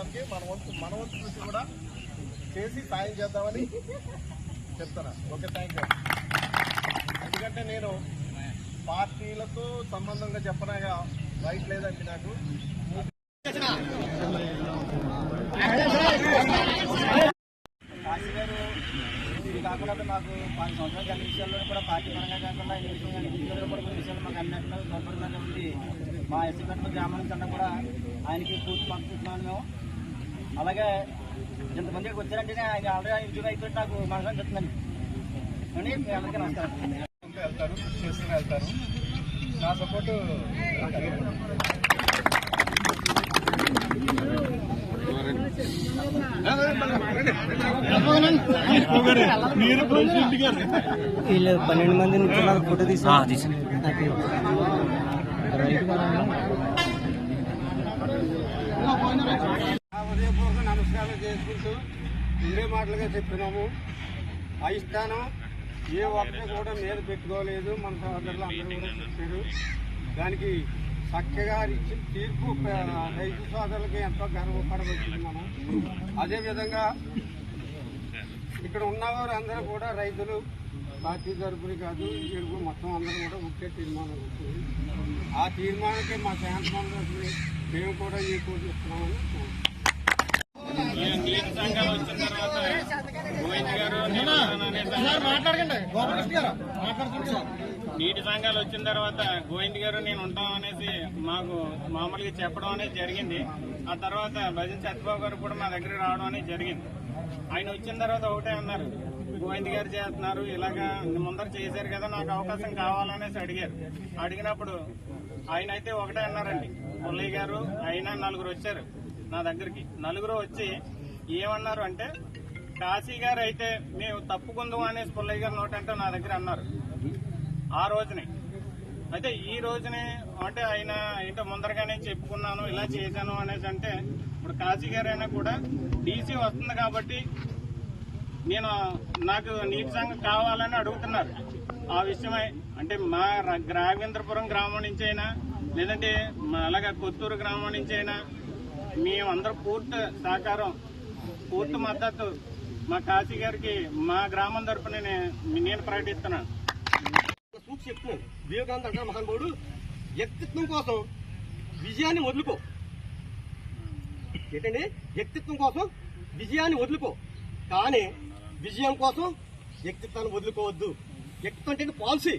చేయడానికి మన వంతు మన వంతు కృషి కూడా చేసి సాయం చేద్దామని చెప్తాను ఓకే థ్యాంక్ యూ ఎందుకంటే నేను పార్టీలతో సంబంధంగా చెప్పనగా రైట్ లేదండి నాకు. ఇది కాకుండా మాకు పది సంవత్సరాలు అన్ని విషయాల్లో కూడా పార్టీ పరంగా కాకుండా ఈ విషయం కానీ విషయాల్లో కూడా కొన్ని విషయాలు మాకు అన్నింటిలో సౌకర్యంగా ఉంది మా ఎస్సీ కట్ల గ్రామం కన్నా కూడా ఆయనకి పూర్తి పంపిస్తున్నాను మేము. అలాగే ఇంతమంది ఇక్కడికి వచ్చారంటేనే ఆయన ఆల్రెడీ ఇంటికి అయిపోయి నాకు మనసులో చెప్తున్నాను. అని మీ అందరికీ నమస్కారం. వెళ్తారు చేసుకుని వెళ్తారు. నా సపోర్టు వీళ్ళు పన్నెండు మంది నుంచి ఫోటో తీసి ఉదయపూర్వక నమస్కారం ఇదే ఉండే మాటలుగా చెప్పినాము. అయిస్తాను? ఏ ఒక్కటి కూడా మీద పెట్టుకోలేదు. మన సోదరులు అందరూ కూడా చెప్పారు. దానికి చక్కగా ఇచ్చిన తీర్పు రైతు సోదరులకి ఎంతో గర్వపడవచ్చింది మనం. అదేవిధంగా ఇక్కడ ఉన్నవారు అందరూ కూడా రైతులు పార్టీ తరపుని కాదు ఇక్కడ మొత్తం అందరూ కూడా ఒకే తీర్మానం వచ్చింది. ఆ తీర్మానానికి మా శాంతమంది మేము కూడా ఈ కోటి ఇస్తున్నామని నీటి సంఘాలు వచ్చిన తర్వాత గోవింద్ గారు నేను ఉంటాం అనేసి మాకు మామూలుగా చెప్పడం అనేది జరిగింది. ఆ తర్వాత భజన్ సత్యబాబు గారు కూడా మా దగ్గర రావడం అనేది జరిగింది. ఆయన వచ్చిన తర్వాత ఒకటే అన్నారు. గోవింద్ గారు చేస్తున్నారు ఇలాగా ముందర చేశారు కదా నాకు అవకాశం కావాలనేసి అడిగారు. అడిగినప్పుడు ఆయన అయితే ఒకటే అన్నారండి. పుల్లయ్య గారు ఆయన నలుగురు వచ్చారు. నా దగ్గరికి. నలుగురు వచ్చి ఏమన్నారు అంటే కాశీ గారు అయితే మేము తప్పుకుందాం అనేసి పుల్లయ్య గారు నోటంటే నా దగ్గర అన్నారు. ఆ రోజునే. అయితే ఈ రోజునే అంటే ఆయన ఏంటో ముందరగానే చెప్పుకున్నాను ఇలా చేశాను అనేసి అంటే ఇప్పుడు కాశీ గారైనా కూడా డీసీ వస్తుంది కాబట్టి నేను నాకు నీటి సంఘం కావాలని అడుగుతున్నారు. ఆ విషయమై అంటే మా రాఘవేంద్రపురం గ్రామం నుంచి అయినా లేదంటే మా అలాగా కొత్తూరు గ్రామం నుంచి అయినా మేమందరం పూర్తి సహకారం పూర్తి మద్దతు మా కాశీ గారికి మా గ్రామం తరపున నేను ప్రకటిస్తున్నాను. సూక్ష్మ చెప్తున్నాను వివేకానంద అంటారు మహానుభావుడు వ్యక్తిత్వం కోసం విజయాన్ని వదులుకో. ఏంటండి? వ్యక్తిత్వం కోసం విజయాన్ని వదులుకో. కానీ విజయం కోసం వ్యక్తిత్వాన్ని వదులుకోవద్దు. వ్యక్తిత్వం అంటే పాలసీ.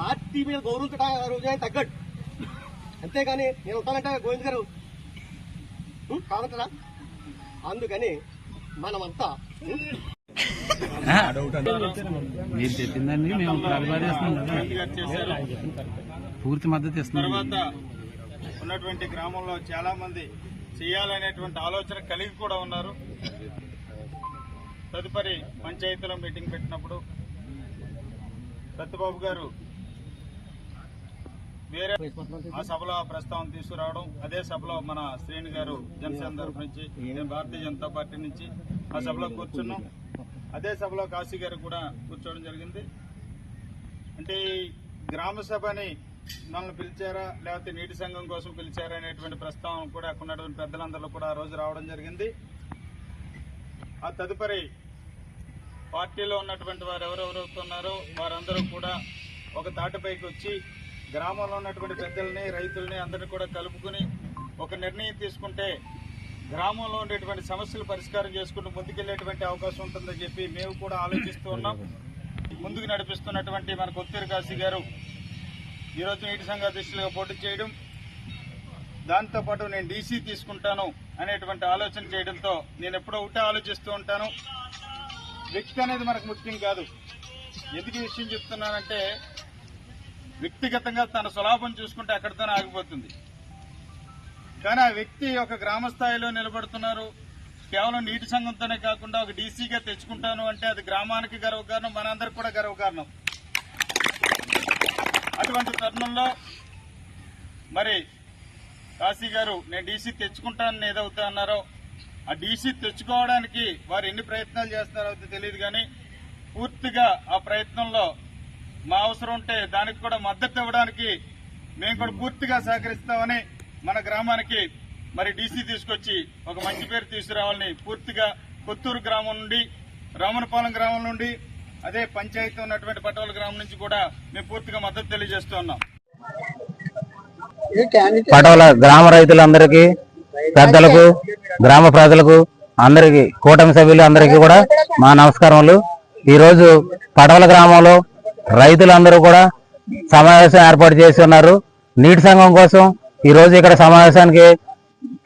పార్టీ మీద గౌరవించడం రోజు తగ్గట్టు. అంతేగాని నేను ఉంటానంటే గోవింద్ గారు అందుకని మనమంతా మీరు చెప్పిందండి మేము పూర్తి మద్దతు ఇస్తున్నాం. తర్వాత ఉన్నటువంటి గ్రామంలో చాలా మంది చేయాలనేటువంటి ఆలోచన కలిగి కూడా ఉన్నారు. తదుపరి పంచాయతీలో మీటింగ్ పెట్టినప్పుడు సత్యబాబు గారు వేరే ఆ సభలో ఆ ప్రస్తావన తీసుకురావడం అదే సభలో మన శ్రేణి గారు జనసేన తరఫు నుంచి నేను భారతీయ జనతా పార్టీ నుంచి ఆ సభలో కూర్చున్నాం. అదే సభలో కాశీ గారు కూడా కూర్చోవడం జరిగింది. అంటే గ్రామ సభని మనల్ని పిలిచారా లేకపోతే నీటి సంఘం కోసం పిలిచారా అనేటువంటి ప్రస్తావన కూడా అక్కడ ఉన్నటువంటి పెద్దలందరూ కూడా ఆ రోజు రావడం జరిగింది. ఆ తదుపరి పార్టీలో ఉన్నటువంటి వారు ఎవరెవరు ఉన్నారో వారందరూ కూడా ఒక తాటిపైకి వచ్చి గ్రామంలో ఉన్నటువంటి పెద్దల్ని రైతుల్ని అందరినీ కూడా కలుపుకుని ఒక నిర్ణయం తీసుకుంటే గ్రామంలో ఉండేటువంటి సమస్యలు పరిష్కారం చేసుకుంటూ ముందుకెళ్ళేటువంటి అవకాశం ఉంటుందని చెప్పి మేము కూడా ఆలోచిస్తూ ఉన్నాం. ముందుకు నడిపిస్తున్నటువంటి మన కొత్తూరు కాశీ గారు ఈరోజు నీటి సంఘ అధ్యక్షులుగా పోటీ చేయడం దాంతోపాటు నేను డీసీ తీసుకుంటాను అనేటువంటి ఆలోచన చేయడంతో నేను ఎప్పుడో ఒకటే ఆలోచిస్తూ ఉంటాను. వ్యక్తి అనేది మనకు ముఖ్యం కాదు. ఎందుకు విషయం చెప్తున్నానంటే వ్యక్తిగతంగా తన సులాభం చూసుకుంటే అక్కడితోనే ఆగిపోతుంది. కానీ ఆ వ్యక్తి ఒక గ్రామ స్థాయిలో నిలబడుతున్నారు. కేవలం నీటి సంఘంతోనే కాకుండా ఒక డీసీగా తెచ్చుకుంటాను అంటే అది గ్రామానికి గర్వకారణం మనందరికి కూడా గర్వకారణం. అటువంటి తరుణంలో మరి కాశీ గారు నేను డీసీ తెచ్చుకుంటానని ఏదవుతా? అన్నారో. ఆ డీసీ తెచ్చుకోవడానికి వారు ఎన్ని ప్రయత్నాలు చేస్తున్నారో తెలియదు కానీ పూర్తిగా ఆ ప్రయత్నంలో మా అవసరం ఉంటే దానికి కూడా మద్దతు ఇవ్వడానికి మేము కూడా పూర్తిగా సహకరిస్తామని మన గ్రామానికి మరి డీసీ తీసుకొచ్చి ఒక మంచి పేరు తీసుకురావాలని పూర్తిగా కొత్తూరు గ్రామం నుండి రామనపాలెం గ్రామం నుండి అదే పంచాయతీ ఉన్నటువంటి పట్టవల గ్రామం నుంచి కూడా మేము పూర్తిగా మద్దతు తెలియజేస్తున్నాం పటోల గ్రామ రైతులందరికీ పెద్దలకు గ్రామ ప్రజలకు అందరికీ కూటమి సభ్యులు అందరికీ కూడా మా నమస్కారములు. ఈరోజు రోజు పటవల గ్రామంలో రైతులందరూ కూడా సమావేశం ఏర్పాటు చేసి ఉన్నారు. నీటి సంఘం కోసం ఈ రోజు ఇక్కడ సమావేశానికి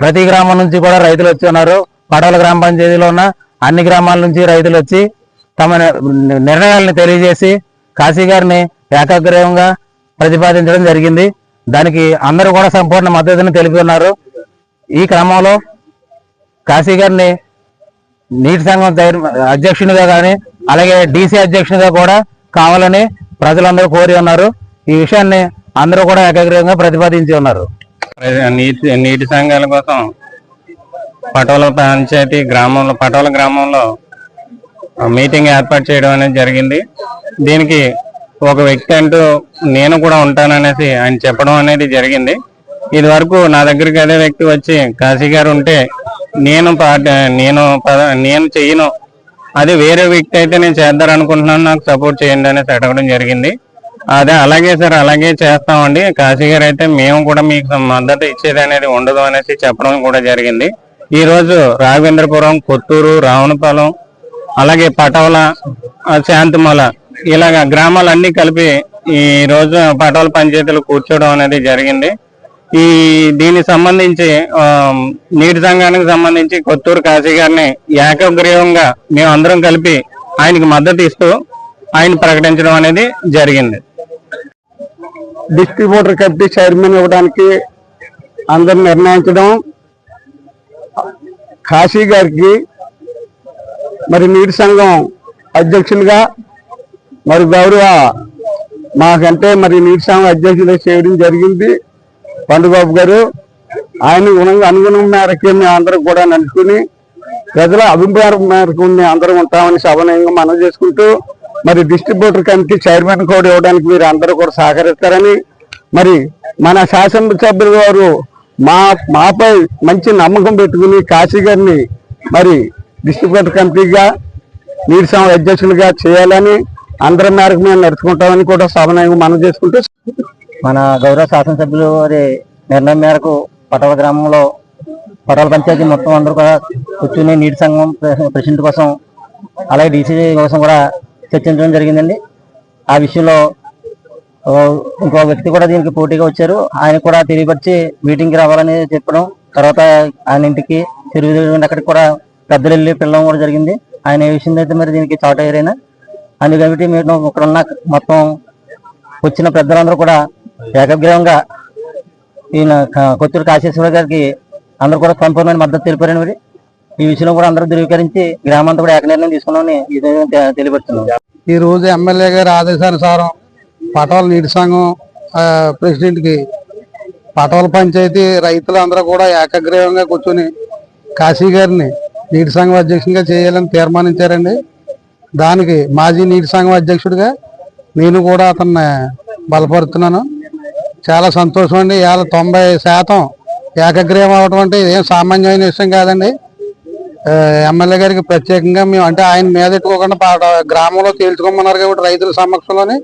ప్రతి గ్రామం నుంచి కూడా రైతులు వచ్చి ఉన్నారు. పడవల గ్రామ పంచాయతీలో ఉన్న అన్ని గ్రామాల నుంచి రైతులు వచ్చి తమ నిర్ణయాలను తెలియజేసి కాశీ గారిని ఏకాగ్రహంగా ప్రతిపాదించడం జరిగింది. దానికి అందరూ కూడా సంపూర్ణ మద్దతుని తెలిపి ఉన్నారు. ఈ క్రమంలో కాశీ గారిని నీటి సంఘం అధ్యక్షునిగా కానీ అలాగే డీసీ అధ్యక్షునిగా కూడా కావాలని ప్రజలందరూ కోరి ఉన్నారు. ఈ విషయాన్ని అందరూ కూడా ఏకగ్రీవంగా ప్రతిపాదించి ఉన్నారు. నీటి నీటి సంఘాల కోసం పటోల పంచాయతీ గ్రామంలో పటోల గ్రామంలో మీటింగ్ ఏర్పాటు చేయడం అనేది జరిగింది. దీనికి ఒక వ్యక్తి అంటూ నేను కూడా ఉంటాననేసి ఆయన చెప్పడం అనేది జరిగింది. ఇది వరకు నా దగ్గరికి అదే వ్యక్తి వచ్చి కాశీ గారు ఉంటే నేను పాట నేను పద- నేను చెయ్యను అది వేరే వ్యక్తి అయితే నేను చేద్దారనుకుంటున్నాను. నాకు సపోర్ట్ చేయండి అనేసి అడగడం జరిగింది. అదే అలాగే సార్ అలాగే చేస్తామండి. కాశీ గారు అయితే మేము కూడా మీకు మద్దతు ఇచ్చేది అనేది ఉండదు అనేసి చెప్పడం కూడా జరిగింది. ఈ రోజు రాఘవేంద్రపురం కొత్తూరు రావణపాలెం అలాగే పటవల ఆ, శాంతిమల ఇలాగ గ్రామాలన్నీ కలిపి ఈ రోజు పటవల పంచాయతీలు కూర్చోవడం అనేది జరిగింది. ఈ దీనికి సంబంధించి నీటి సంఘానికి సంబంధించి కొత్తూరు కాశీ గారిని ఏకగ్రీవంగా మేము అందరం కలిపి ఆయనకి మద్దతు ఇస్తూ ఆయన ప్రకటించడం అనేది జరిగింది. డిస్ట్రిబ్యూటర్ కమిటీ చైర్మన్ ఇవ్వడానికి అందరు నిర్ణయించడం కాశీ గారికి మరి నీటి సంఘం అధ్యక్షులుగా మరి గౌరవ మాకంటే మరి నీటి సంఘం అధ్యక్షులుగా చేయడం జరిగింది. పండుబాబు గారు ఆయన గుణంగా అనుగుణం మేరకే మేము అందరం కూడా నడుచుకుని ప్రజల అభిప్రాయం మేరకు మేము అందరం ఉంటామని సవనీయంగా మనం చేసుకుంటూ మరి డిస్ట్రిబ్యూటర్ కమిటీ చైర్మన్ కూడా ఇవ్వడానికి మీరు అందరూ కూడా సహకరిస్తారని మరి మన శాసనసభ్యులు గారు మా మాపై మంచి నమ్మకం పెట్టుకుని కాశీ గారిని మరి డిస్ట్రిబ్యూటర్ కమిటీగా నీటి సమ అధ్యక్షులుగా చేయాలని అందరి మేరకు మేము నడుచుకుంటామని కూడా సవనీయంగా మనం చేసుకుంటూ మన గౌరవ శాసనసభ్యులు వారి నిర్ణయం మేరకు పటల గ్రామంలో పటల పంచాయతీ మొత్తం అందరూ కూడా కూర్చుని నీటి సంఘం ప్రెసిడెంట్ కోసం అలాగే డీసీ కోసం కూడా చర్చించడం జరిగిందండి. ఆ విషయంలో ఇంకో వ్యక్తి కూడా దీనికి పోటీగా వచ్చారు. ఆయన కూడా తెలియపరిచి మీటింగ్కి రావాలని చెప్పడం తర్వాత ఆయన ఇంటికి తిరుగు అక్కడికి కూడా పెద్దలు వెళ్ళి పిల్లడం కూడా జరిగింది. ఆయన ఏ విషయం అయితే మరి దీనికి చాటు అయ్యారైనా అందుకని మేము ఇక్కడ ఉన్న మొత్తం వచ్చిన పెద్దలందరూ కూడా ఏకగ్రీవంగా ఈయన కొత్తూరు కాశేశ్వర గారికి అందరూ కూడా సంపూర్ణమైన మద్దతు తెలిపారని మరి. ఈ విషయంలో కూడా అందరూ ధృవీకరించి గ్రామంతా కూడా ఏక నిర్ణయం తీసుకున్నామని ఈ విధంగా తెలియపరుస్తున్నాం ఈ రోజు ఎమ్మెల్యే గారి ఆదేశానుసారం పటవల నీటి సంఘం ప్రెసిడెంట్కి పటవాల పటవల పంచాయతీ రైతులందరూ కూడా ఏకగ్రీవంగా కూర్చొని కాశీ గారిని నీటి సంఘం అధ్యక్షునిగా చేయాలని తీర్మానించారండి. దానికి మాజీ నీటి సంఘం అధ్యక్షుడిగా నేను కూడా అతన్ని బలపరుతున్నాను చాలా సంతోషం అండి. ఇవాళ తొంభై శాతం ఏకగ్రీవం అవడం అంటే ఇదేం సామాన్యమైన విషయం కాదండి. ఎమ్మెల్యే గారికి ప్రత్యేకంగా మేము అంటే ఆయన మీద ఎట్టుకోకుండా పాట- గ్రామంలో తేల్చుకోమన్నారు కాబట్టి రైతుల సమక్షంలోనే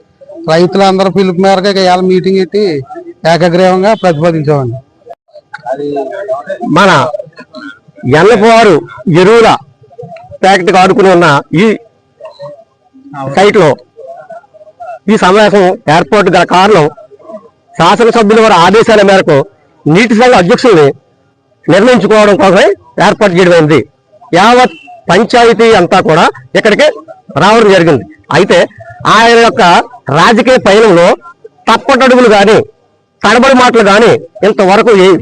రైతులందరూ పిలుపు మేరకు ఇవాళ మీటింగ్ పెట్టి ఏకగ్రీవంగా ప్రతిపాదించామండి. మన ఎల్లపోరు ఎరువుల ప్యాకెట్ ఆడుకుని ఉన్న ఈ సైట్లో ఈ సమావేశం ఏర్పాటు గల కారణం శాసనసభ్యుల వారి ఆదేశాల మేరకు నీటి సంఘ అధ్యక్షుల్ని నిర్ణయించుకోవడం కోసమే ఏర్పాటు చేయడమైంది యావత్ పంచాయతీ అంతా కూడా ఇక్కడికి రావడం జరిగింది. అయితే ఆయన యొక్క రాజకీయ పయనంలో తప్పటడుగులు కానీ తడబడి మాటలు కానీ ఇంతవరకు ఏ-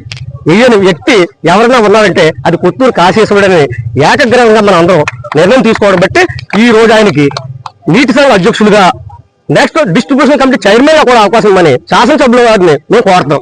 వేయని వ్యక్తి ఎవరైనా ఉన్నారంటే అది కొత్తూరు కాశేశ్వరుడని ఏకగ్రహంగా మనం అందరం నిర్ణయం తీసుకోవడం బట్టి ఈ రోజు ఆయనకి నీటి సంఘ అధ్యక్షులుగా నెక్స్ట్ డిస్ట్రిబ్యూషన్ కమిటీ చైర్మన్గా కూడా అవకాశం అని శాసనసభ్యుల వారిని మేము కోరుతాం